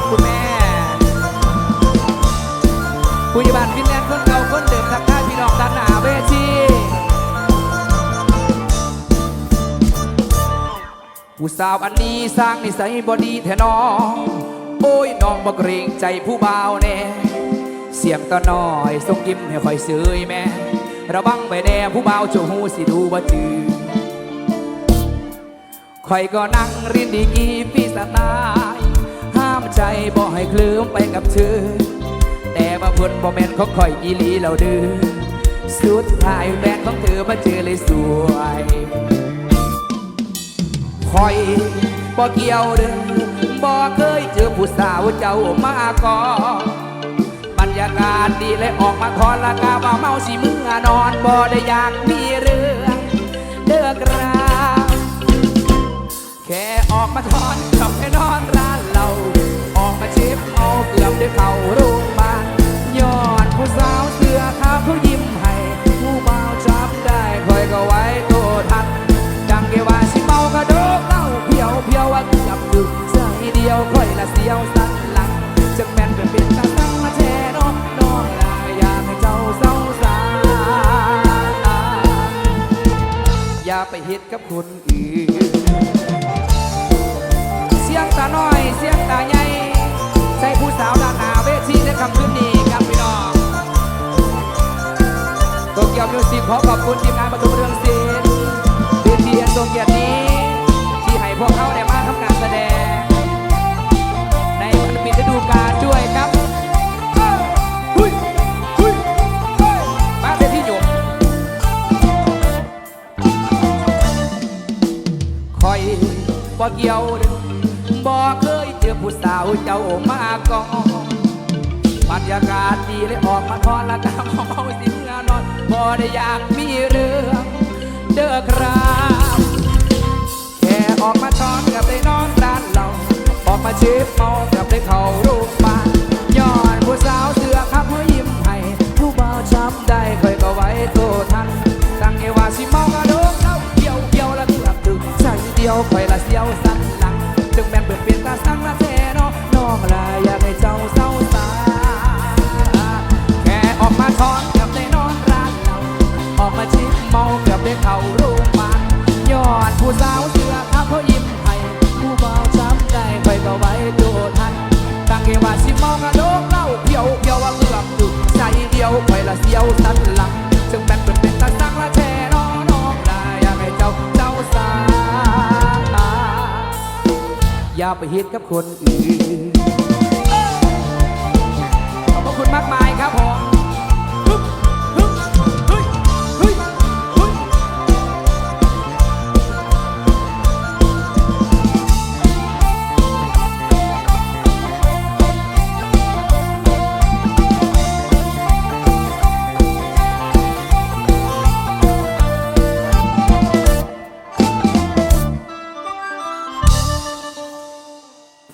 ครับคุณแม่ผู้ใหญ่บ้านฟินแลนด์คนเก่าคนเดิมทักทายพี่น้องด้านหน้าเวทีผู้สาวอันนี้สร้างนิสัยบอดีแท้น้อง โอ้ยน้องบ่เกรงใจผู้บ่าวแน่เสียงตาน้อยส่งยิ้มให้คอยเสยแม่ระวังไปแน่ผู้บ่าวโจหูสิดูบ่จือคอยก็นั่งรียนดีกีฟีสไตล์ห้า ใจบ่ให้คลิ้มไปกับเธอ แต่ว่าเพิ่นบ่แม่นของคอยอีหลีเราดื้อสุดท้ายแฟนของเธอมาเจอเลยสวยคอยบ่เกี่ยวเด้อบ่เคยเจอผู้สาวเจ้ามาก่อนบรรยากาศดีเลยออกมาคอนละกาว่าเมาสิมึงอนอนบ่ได้อยากมีเรื่อ ไปเฮ็ดกับคนอื่น เสียงตาน้อย เสียงตาใหญ่ใส่ผู้สาวด้านหน้าเวทีในคำคืนนี้ครับพี่น้องโตเกียวมิวสิกขอขอบคุณทีมงานประตูเรืองศิลป์เวทีอันทรงเกียรตินี้ ที่ให้พวกเขา บ่เกี่ยวเด้อบ่เคยเจอผู้สาวเจ้ามาก่อนบรรยากาศดีเลยออกมาทอนละกาเมาสิเมื่อนอนบ่ได้อยากมีเรื่องเด้อครับแค่ออกมาช้อนกับได้นอนร้านเราออกมาชิปเมากับได้เข้ารงพยาบาลย้อนผู้สาวเสือ ยวคอยละเสียวสันหลังจึงแม่นเปิดเปลี่ยนตาสังละเทนอน้องลาอยากให้เจ้าเศร้าสาแค่ออกมาทอนกับได้นอนร้านเราออกมาชิมเมากับได้เข้ารูปมันยอดผู้สาวเสือครับเขา ไปเฮ็ดกับคนอื่น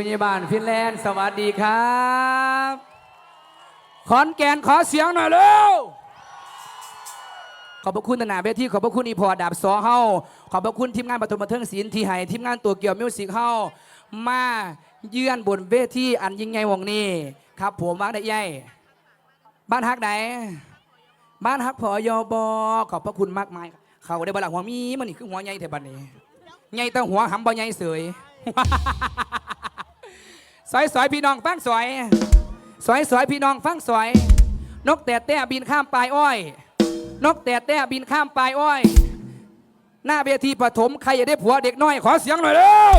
ผู้ใหญ่บ้านฟินแลนด์สวัสดีครับ ขอนแก่นขอเสียงหน่อยเร็วขอบพระคุณตนาเวทีขอบพระคุณอีพอดาบซอเฮาขอบพระคุณทีมงานปฐมบันเทิงศิลป์ที่ให้ทีมงานตัวเกี่ยวมิวสิกเฮามาเยื่อนบนเวทีอันยิ่งใหญ่วงนี้ ครับผมบ้าได้ใหญ่บ้านฮักไหนบ้านฮักพอยอบอขอบพระคุณมากมาย เขาได้บลาหัวมีมันนี่คือหัวใหญ่แถบันนี้ใหญ่แต่หัวหำบ่ใหญ่เสย สอยสอยพี่น้องฟังสอย สอยสอยพี่น้องฟังสอย นกแต่แต่บินข้ามปลายอ้อย นกแต่แต่บินข้ามปลายอ้อย หน้าเวทีปฐมใครอยากได้ผัวเด็กน้อยขอเสียงหน่อยเร็ว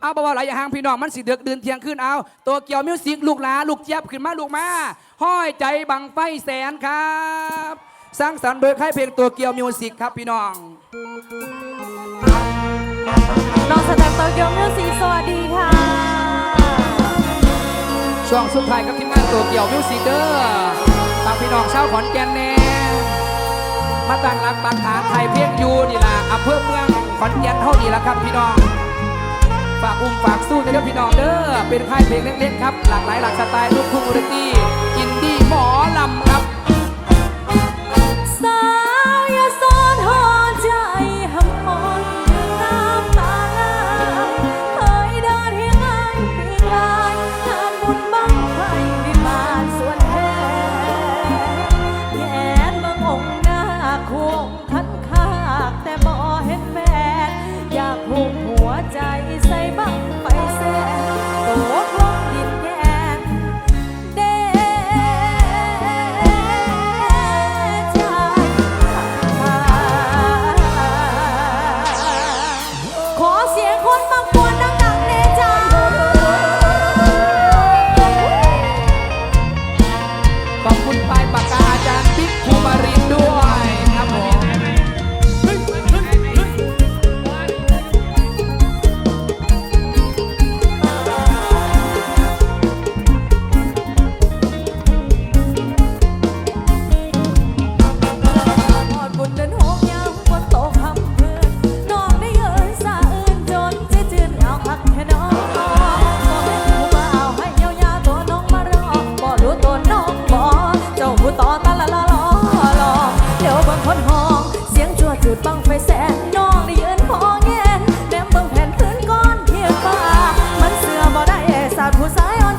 เอาบอกว่าหลายอย่างพี่น้องมันสิเดือกเดือนเทียงขึ้นเอาตัวเกี่ยวมิวสิกลูกหลาลูกเจี๊ยบขึ้นมาลูกมาห้อยใจบังไฟแสนครับ สร้างสรรค์โดยค่ายเพลงตัวเกี่ยวมิวสิกครับพี่น้อง น้องสแตมโตเกียวมิว ช่วงสุดท้ายกับทีมงานตัวเกี่ยวมิวสิกเดอร์ตามพี่น้องชาวขอนแก่นแน่มาตั้งรักปักฐานไทยเพียงอยู่นี่ล่ะอำเภอเมืองขอนแก่นเท่านี้ละครับพี่น้อง ฝากอุ้มฝากสู้เด้อพี่น้องเด้อเป็นค่ายเพลงเล็กๆครับ หลากหลายหลากสไตล์ลูกทุ่งเรตี้อินดี้หมอลำ ทุกหัวใจ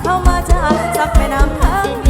เข้ามาจากสักแมน้ำทั้ง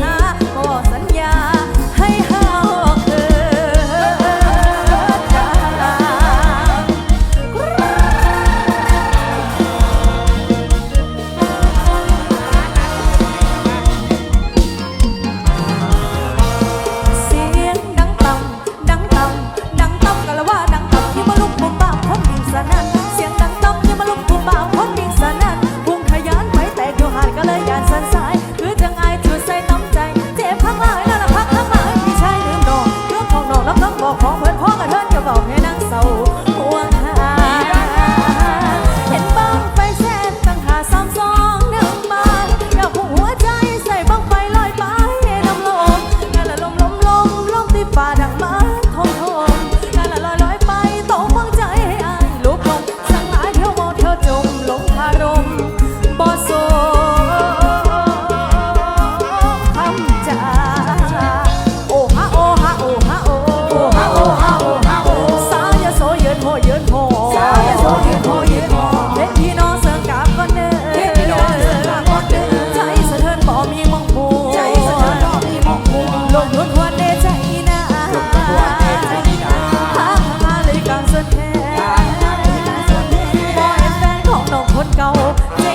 now.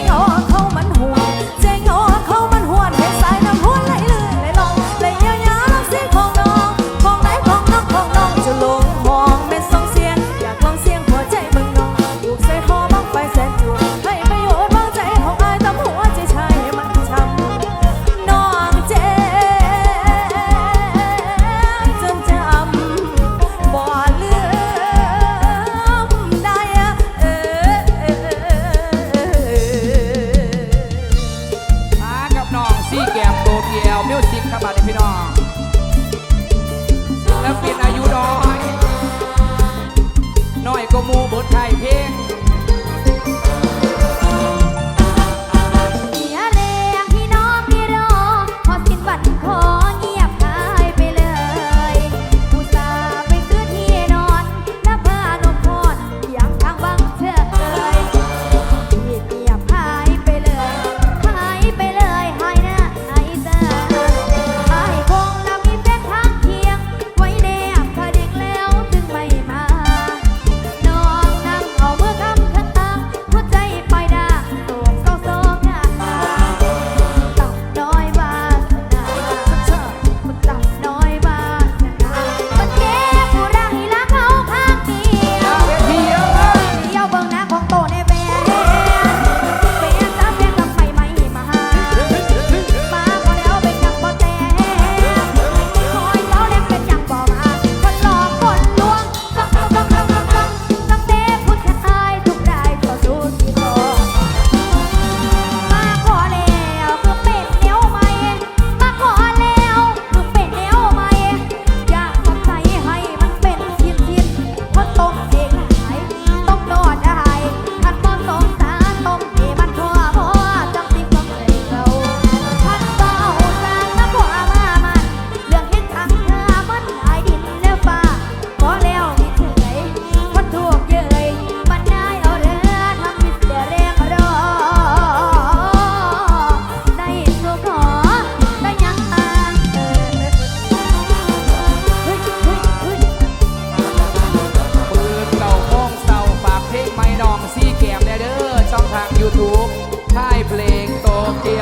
ศิลปินอายุน้อย น้อยก็มูเบิดไทยเพลง YouTube ค่ายเพลงโตเกียว